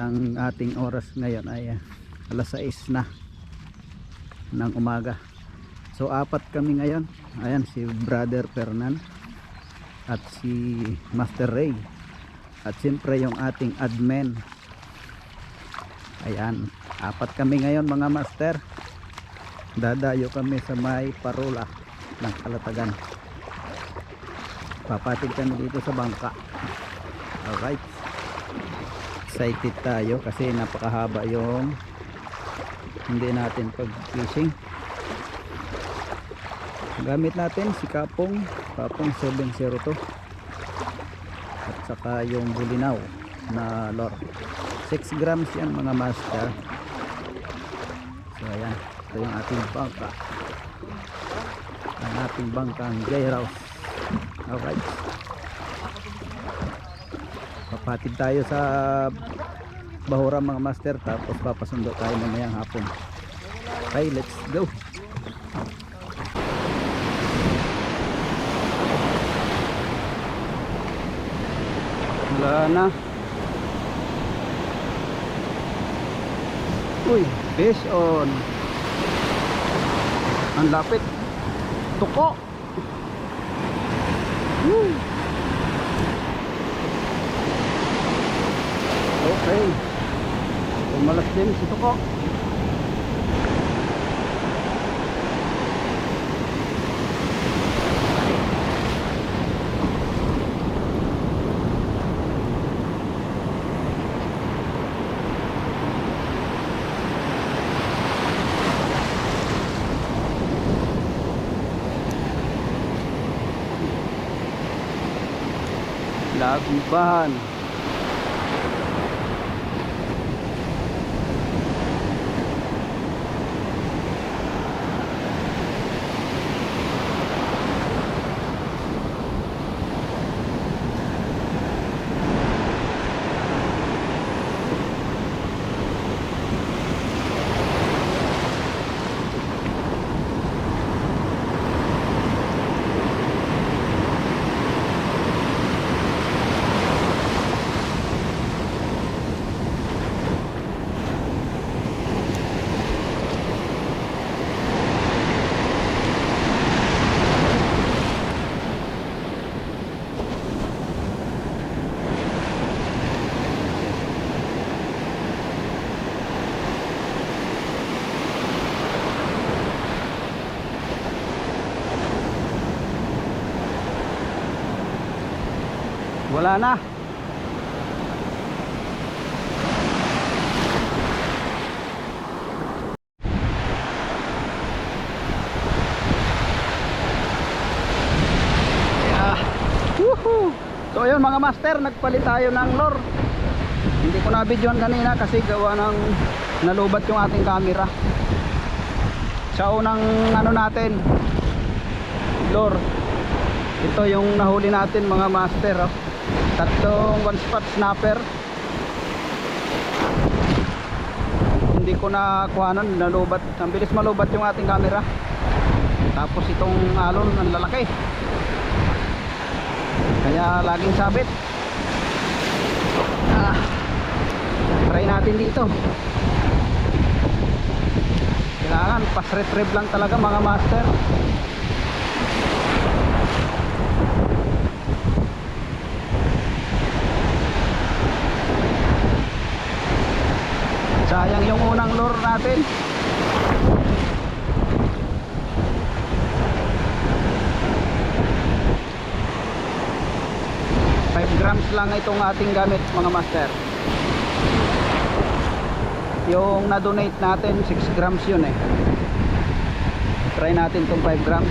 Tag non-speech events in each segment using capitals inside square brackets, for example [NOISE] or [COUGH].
ang ating oras ngayon ay ah, alas 6 na ng umaga. So apat kami ngayon. Ayan si brother Fernan at si Master Ray. At siyempre yung ating admin. Ayan apat kami ngayon mga master. Dadayo kami sa may parola ng kalatagan. Papatid kami dito sa bangka. Alright excited tayo kasi napakahaba yung hindi natin pag fishing gamit natin si Kapong Kapong 702 at saka yung bulinaw na lure 6 grams yan mga master. So ayan. Ito yung ating bangka. Ang ating bangkang J-Rouse. Alright papatid tayo sa bahura mga master. Tapos papasundo tayo mamayang hapon. Okay let's go. Wala na. Uy fish on ang lapit. Tuko. Woo! Okay. Umalas din si Tuko. Lagubahan. Wala na. So ayun mga master, nagpalit tayo ng lure. Hindi ko na videoan kanina kasi gawa ng nalubat yung ating camera. Sa unang ano natin, lure. Ito yung nahuli natin mga master. Oh. Tatlong one spot snapper. Hindi ko na kuhanan, nalubat. Ang bilis malubat yung ating camera. Tapos itong alon, ang lalaki. Kaya laging sabit. Ah, try natin dito. Kailangan pas-retrieve lang talaga mga master. Sayang yung unang lure natin. Grams lang itong ating gamit mga master. Yung na-donate natin 6 grams yun eh. Try natin itong 5 grams.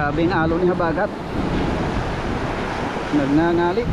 Grabe ang alon ni Habagat. Nagnangali.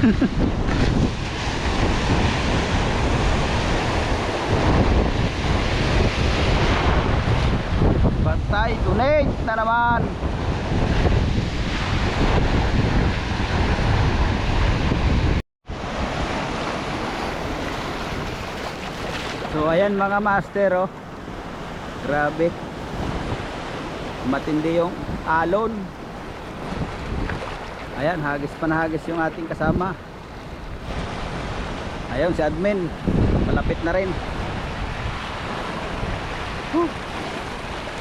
[LAUGHS] Bantay, tunig na naman. So ayan mga master oh. Grabe. Matindi yung alon. Ayan, hagis pa na hagis yung ating kasama. Ayun si admin. Malapit na rin. Huh.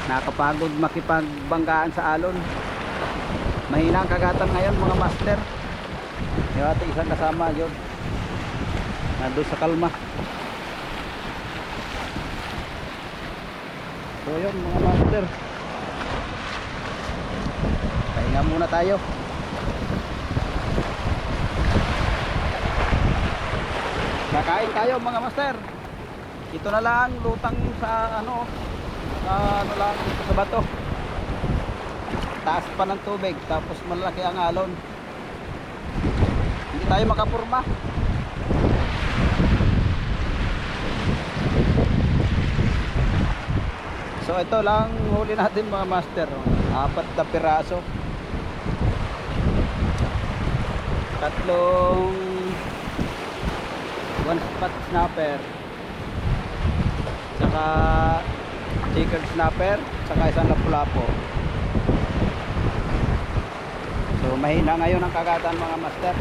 Nakapagod makipagbanggaan sa alon. Mahina ang kagatan ngayon mga master. Yung ating isang kasama yun. Nandun sa kalma. So yun mga master Pahinga muna tayo Kakain tayo mga master Ito na lang lutang sa ano sa ano lang sa bato Taas pa ng tubig tapos malaki ang alon Hindi tayo makapurma So ito lang huli natin mga master. Apat na piraso. Tatlong one spot snapper. Saka chicken snapper, saka isang lapu-lapo. So mahina ngayon ang kagatan mga master.